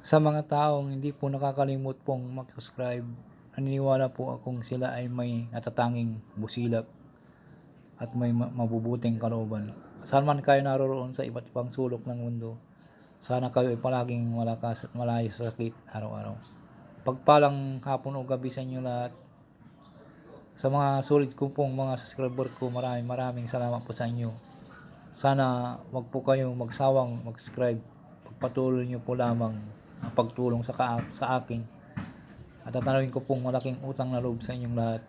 Sa mga taong hindi po nakakalimot pong mag-subscribe, naniniwala po akong sila ay may natatanging busilak at may ma- mabubuting kalooban. Saan man kayo naroroon sa iba't ibang sulok ng mundo, sana kayo ay palaging malakas at malayo sa sakit araw-araw. Pagpalang hapon o gabi sa inyo lahat. Sa mga sulit ko pong mga subscriber ko, maraming maraming salamat po sa inyo. Sana wag po kayong magsawang mag-subscribe. Pagpatuloy niyo po lamang ang pagtulong sa, ka- sa akin. At tatanawin ko pong malaking utang na loob sa inyong lahat.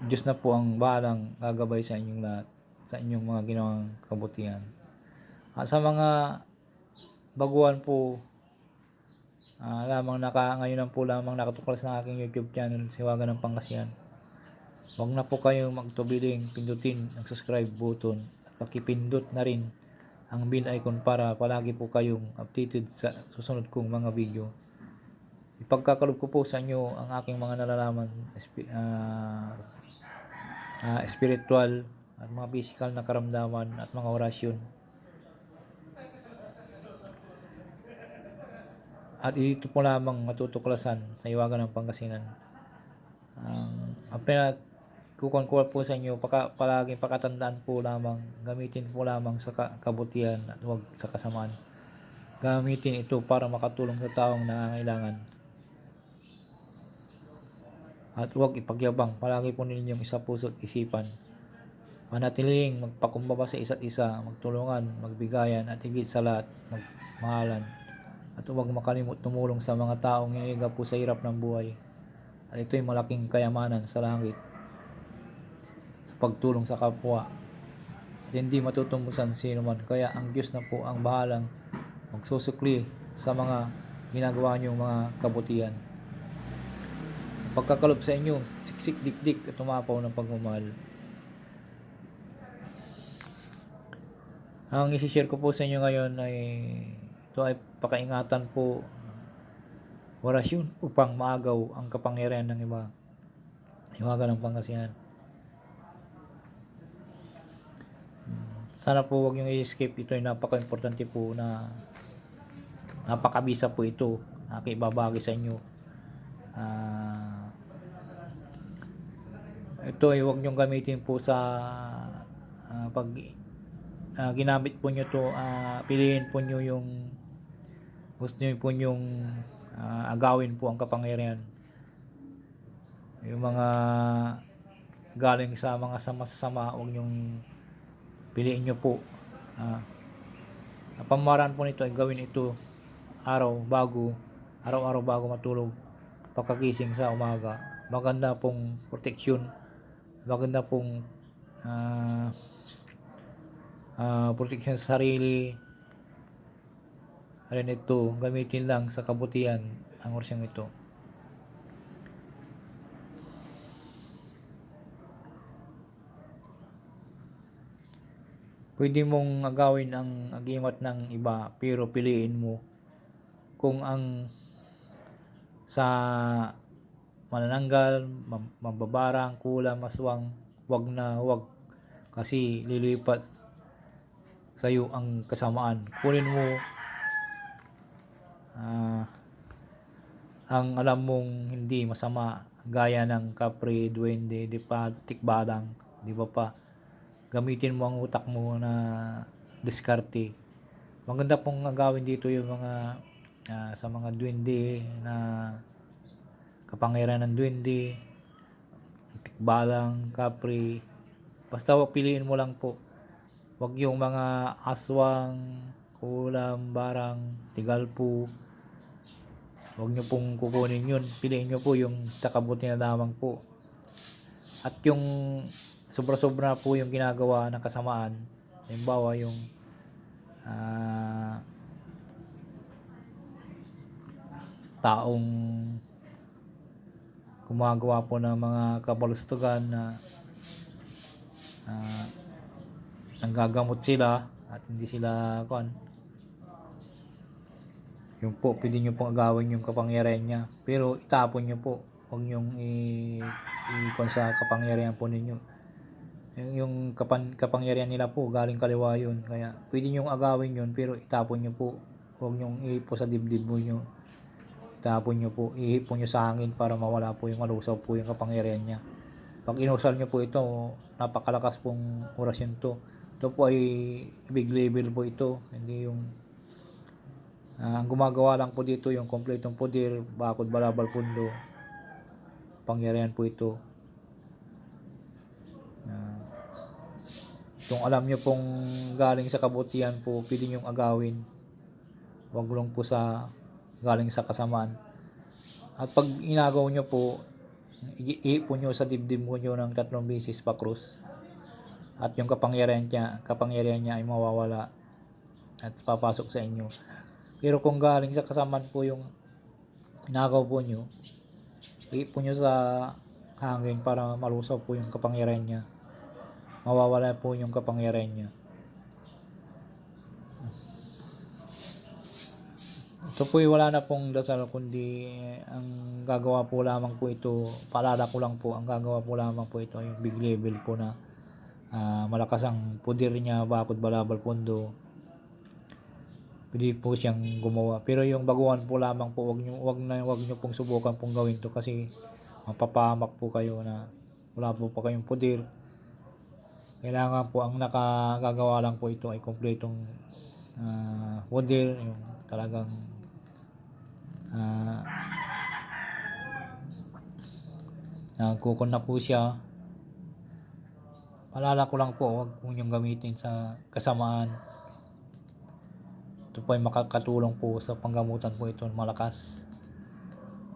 Diyos na po ang bahalang gagabay sa inyong lahat, sa inyong mga ginawang kabutihan. At sa mga baguhan po, ah, lamang naka, ngayon lang po lamang nakatuklas sa aking YouTube channel, Siwagan ng Pangasinan. Huwag na po kayong magtubiling pindutin ang subscribe button at pakipindot na rin ang bell icon para palagi po kayong updated sa susunod kong mga video. Ipagkakalob ko po sa inyo ang aking mga nalalaman espi- ah, ah, spiritual at mga physical na karamdaman at mga orasyon. At ito po lamang matutuklasan sa iwagan ng Pangasinan. Ang ang ko po sa inyo, paka, palaging pakatandaan po lamang, gamitin po lamang sa ka- kabutihan at huwag sa kasamaan. Gamitin ito para makatulong sa taong nangangailangan. At huwag ipagyabang, palagi po ninyong isa puso't isipan. Manatiling magpakumbaba sa isa't isa, magtulungan, magbigayan, at higit sa lahat, magmahalan. At huwag makalimot tumulong sa mga taong hiniga po sa hirap ng buhay. At ito'y malaking kayamanan sa langit pagtulong sa kapwa. At hindi matutumbusan sino man. Kaya ang Diyos na po ang bahalang magsusukli sa mga ginagawa niyong mga kabutihan. Pagkakalob sa inyo, siksik dikdik at tumapaw ng pagmamahal. Ang isi-share ko po sa inyo ngayon ay ito ay pakaingatan po orasyon upang maagaw ang kapangyarihan ng iba. Iwaga ng Pangasinan. Sana po wag yung i-escape. Ito napaka-importante po na napakabisa po ito. Nakibabagi sa inyo. Ah, ito ay wag niyong gamitin po sa ah, pag ah, ginamit po niyo to ah, piliin po niyo yung gusto niyo po yung agawin po ang kapangyarihan yung mga galing sa mga sama-sama huwag niyong piliin niyo po. Ah, ang pamamaraan po nito ay gawin ito araw bago araw-araw bago matulog pagkagising sa umaga. Maganda pong proteksyon. Maganda pong ah, ah, proteksyon sa sarili. Rin ito gamitin lang sa kabutihan ang orsyong ito pwede mong agawin ang agimat ng iba pero piliin mo kung ang sa manananggal, mababarang, kulang, maswang, wag na wag kasi lilipat sa iyo ang kasamaan. Kunin mo ah, ang alam mong hindi masama gaya ng kapre, duwende, di pa, tikbalang, di ba pa? Gamitin mo ang utak mo na diskarte. Maganda pong agawin dito yung mga ah, sa mga duwende na kapangyarihan ng duwende, tikbalang, kapre. Basta wag piliin mo lang po. Wag yung mga aswang, ulam, barang, tigalpo. Huwag nyo pong kukunin yun. Piliin nyo po yung takabuti na lamang po. At yung sobra-sobra po yung ginagawa ng kasamaan. Halimbawa yung ah, taong gumagawa po ng mga kabalustugan na ah, nanggagamot sila at hindi sila kuan yung po pwede nyo pong agawin yung kapangyarihan niya. Pero itapon nyo po huwag nyong i, i sa kapangyarihan po ninyo Yung, yung kapan, kapangyarihan nila po, galing kaliwa yun. Kaya pwede nyo agawin yun, pero itapon nyo po. Huwag nyo ihipo sa dibdib mo nyo. Itapon nyo po. Ihipo nyo sa hangin para mawala po yung malusaw po yung kapangyarihan niya. Pag inusal nyo po ito, napakalakas pong orasyon to. Ito po ay big level po ito. Hindi yung Ah, ang gumagawa lang po dito yung kompletong poder, bakod balabal pundo. Pangyarihan po ito. Kung alam nyo pong galing sa kabutihan po, pwede nyong agawin. Huwag lang po sa galing sa kasamaan. At pag inagaw nyo po, iipon nyo sa dibdib mo nyo ng tatlong beses pa cross. At yung kapangyarihan niya, kapangyarihan niya ay mawawala at papasok sa inyo. Pero kung galing sa kasamaan po yung inagaw po nyo, iipon nyo sa hangin para malusaw po yung kapangyarihan niya. Mawawala po yung kapangyarihan niya. Ito po wala na pong dasal kundi ang gagawa po lamang po ito, paalala ko lang po, ang gagawa po lamang po ito yung big level po na ah, malakas ang pudir niya, bakod balabal pundo, pwede po siyang gumawa. Pero yung baguhan po lamang po, wag nyo, wag na, wag nyo pong subukan pong gawin to kasi mapapahamak po kayo na wala po pa kayong pudir. Kailangan po ang nakagagawa lang po ito ay kompletong uh, pudir, yung talagang uh, nagkukon na po siya. Paalala ko lang po, wag po niyong gamitin sa kasamaan. Ito po ay makakatulong po sa panggamutan po ito ng malakas.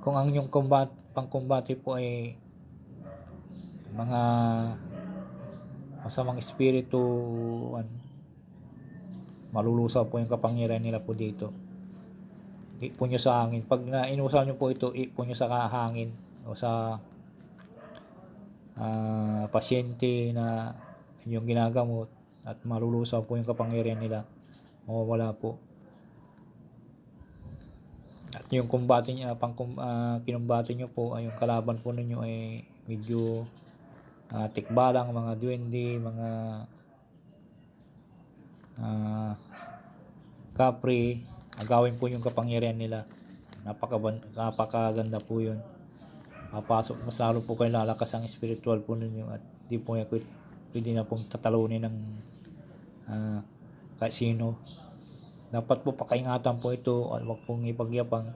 Kung ang inyong combat, pangkumbate po ay mga masamang espiritu, an, malulusaw po yung kapangyarihan nila po dito. Ipo nyo sa hangin. Pag na inusal nyo po ito, ipo nyo sa hangin o sa ah, pasyente na inyong ginagamot at malulusaw po yung kapangyarihan nila mawawala po. At yung kumbate niya, pang uh, kinumbate niyo po ay yung kalaban po ninyo ay medyo uh, tikbalang, mga duwende, mga uh, kapre, agawin po yung kapangyarihan nila. Napaka napakaganda po yun. Papasok, mas lalo po kayo lalakas ang spiritual po ninyo at di po yan pwede na pong tatalunin ng uh, kahit sino. Dapat po pakaingatan po ito at wag pong ipagyapang.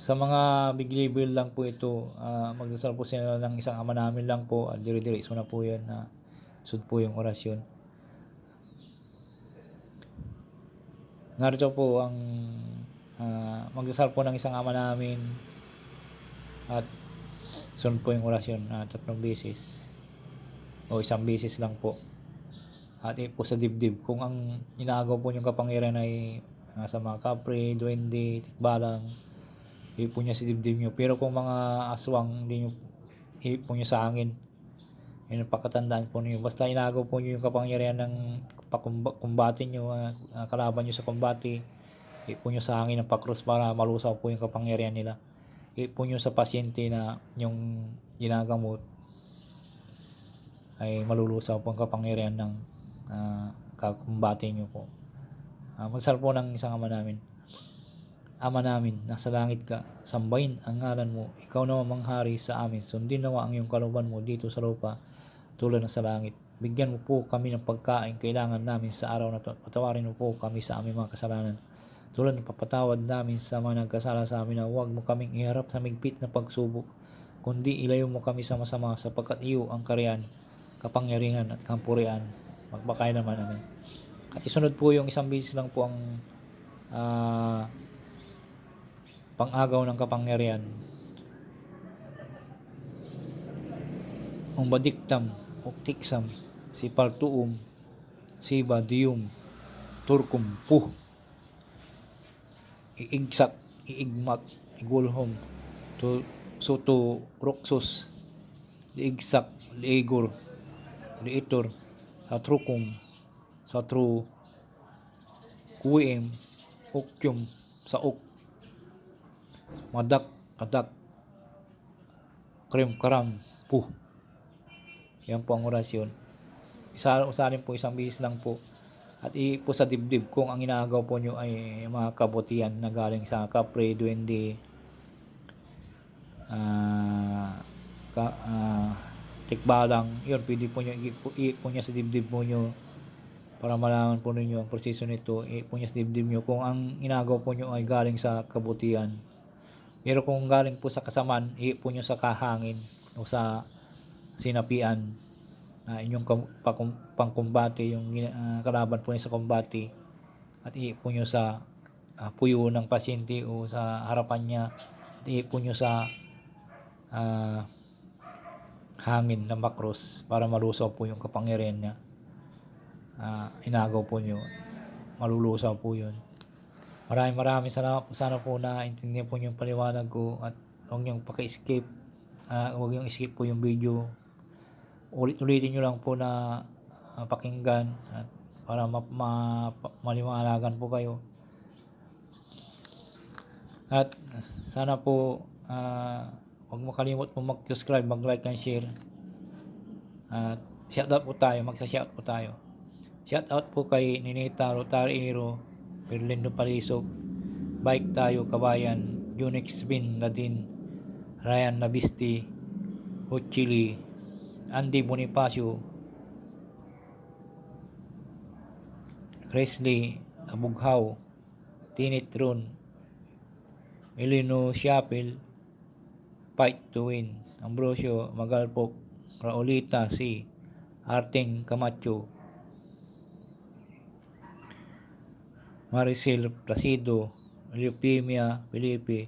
Sa mga big level lang po ito, uh, magdasal po sila ng isang ama namin lang po at dire-diretso na po yan na sud po yung orasyon. Narito po ang uh, magdasal po ng isang ama namin at sunod po yung orasyon uh, tatlong beses o isang beses lang po at po sa dibdib kung ang inaagaw po yung kapangyarihan ay uh, sa mga kapre, duwende, tikbalang ipo niya sa dibdib nyo pero kung mga aswang hindi nyo ipo niya sa hangin yun ang pakatandaan po niyo basta inagaw po niyo yung kapangyarihan ng kumbate nyo uh, kalaban nyo sa kumbate ipo niyo sa hangin ng pakros para malusaw po yung kapangyarihan nila ipo nyo sa pasyente na yung ginagamot ay malulusaw po ang kapangyarihan ng uh, kakumbate nyo po. Uh, masal po ng isang ama namin. Ama namin, nasa langit ka, sambahin ang ngalan mo. Ikaw naman manghari sa amin. Sundin nawa ang iyong kaluban mo dito sa lupa tulad ng sa langit. Bigyan mo po kami ng pagkain kailangan namin sa araw na ito. Patawarin mo po kami sa aming mga kasalanan tulad ng papatawad namin sa mga nagkasala sa amin na huwag mo kaming iharap sa migpit na pagsubok, kundi ilayo mo kami sa masama sapagkat iyo ang kariyan, kapangyarihan at kampurian. Magbakay naman namin. At isunod po yung isang bisis lang po ang uh, pang-agaw ng kapangyarihan. Umbadiktam, uktiksam, sipaltuum, siba dium, turkum, puh iigsak, iigmak, igulhom, to, soto, roksos, liigsak, liigor, liitor, sa trukum, sa tru, kuwim, ukyum, sa uk, madak, kadak, krim karam, puh. Yan po ang orasyon. Isa, usarin po isang bihis lang po. At i po sa dibdib kung ang inagaw po nyo ay mga kabutihan na galing sa kapre, duwende, ah, ka, ah, tikbalang, yun, pwede po nyo, i po, i po niya sa dibdib po nyo para malaman po ninyo ang proseso nito, i po niya sa dibdib nyo kung ang inagaw po nyo ay galing sa kabutihan. Pero kung galing po sa kasaman, i po nyo sa kahangin o sa sinapian na inyong pangkumbate, yung ah, kalaban po sa kumbate at i po nyo sa ah, puyo ng pasyente o sa harapan niya at i po nyo sa ah, hangin na makros para malusaw po yung kapangyarihan niya. Ah, inagaw po nyo. Malulusaw po yun. Maraming maraming po. Sana po na intindihan po yung paliwanag ko at huwag niyong paki-skip. Ah, huwag niyong skip po yung video. Ulit-ulitin nyo lang po na ah, pakinggan at para ma, ma, maliwanagan po kayo. At sana po ah, huwag mo kalimot po mag-subscribe, mag-like and share. At shoutout po tayo, magsa-shout po tayo. Shoutout po kay Ninita Rotariero, Berlindo Palisog, Bike Tayo Kabayan, Unix Bin Ladin, Ryan Nabisti, Huchili, Andy Bonifacio, Presley Abughaw, Tinit Ron, Elino Siapel, Fight to Win, Ambrosio Magalpok, Raulita C, Arting Camacho, Maricel Placido, Leukemia Felipe,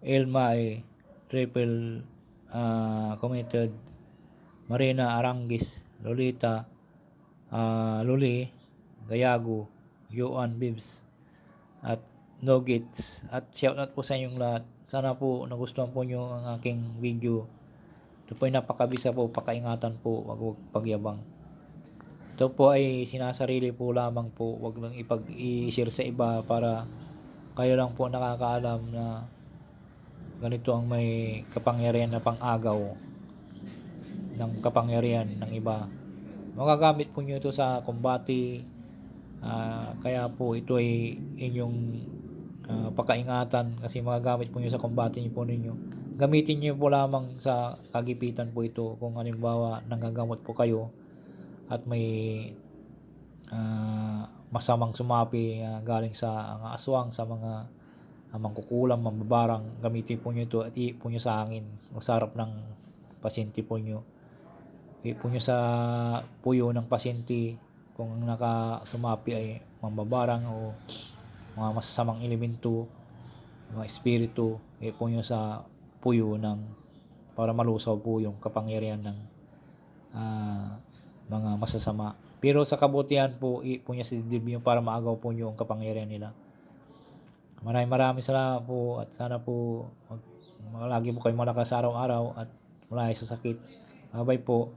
Elma E, Triple ah, Committed, Marina Arangis, Lolita, ah, Luli, Gayago, Yoan Bibs, at Nuggets. At shoutout po sa inyong lahat. Sana po nagustuhan po nyo ang aking video. Ito po ay napakabisa po, pakaingatan po, wag wag pagyabang. Ito po ay sinasarili po lamang po, wag lang ipag-i-share sa iba para kayo lang po nakakaalam na ganito ang may kapangyarihan na pang-agaw ng kapangyarihan ng iba. Magagamit po nyo ito sa kumbati, ah, kaya po ito ay inyong ah, pakaingatan kasi magagamit po nyo sa kumbati nyo po ninyo. Gamitin nyo po lamang sa kagipitan po ito kung halimbawa nanggagamot po kayo at may ah, masamang sumapi ah, galing sa mga aswang, sa mga uh, mangkukulam, mambabarang, gamitin po nyo ito at i po nyo sa hangin o sa harap ng pasyente po nyo. i po nyo sa puyo ng pasyente kung ang nakasumapi ay mambabarang o mga masasamang elemento, mga espiritu, i po nyo sa puyo ng para malusaw po yung kapangyarihan ng ah, mga masasama. Pero sa kabutihan po, i po niya si dibdib para maagaw po nyo ang kapangyarihan nila. Maraming maraming salamat po at sana po mag, lagi po kayo malakas araw-araw at wala sa sakit. Bye-bye po.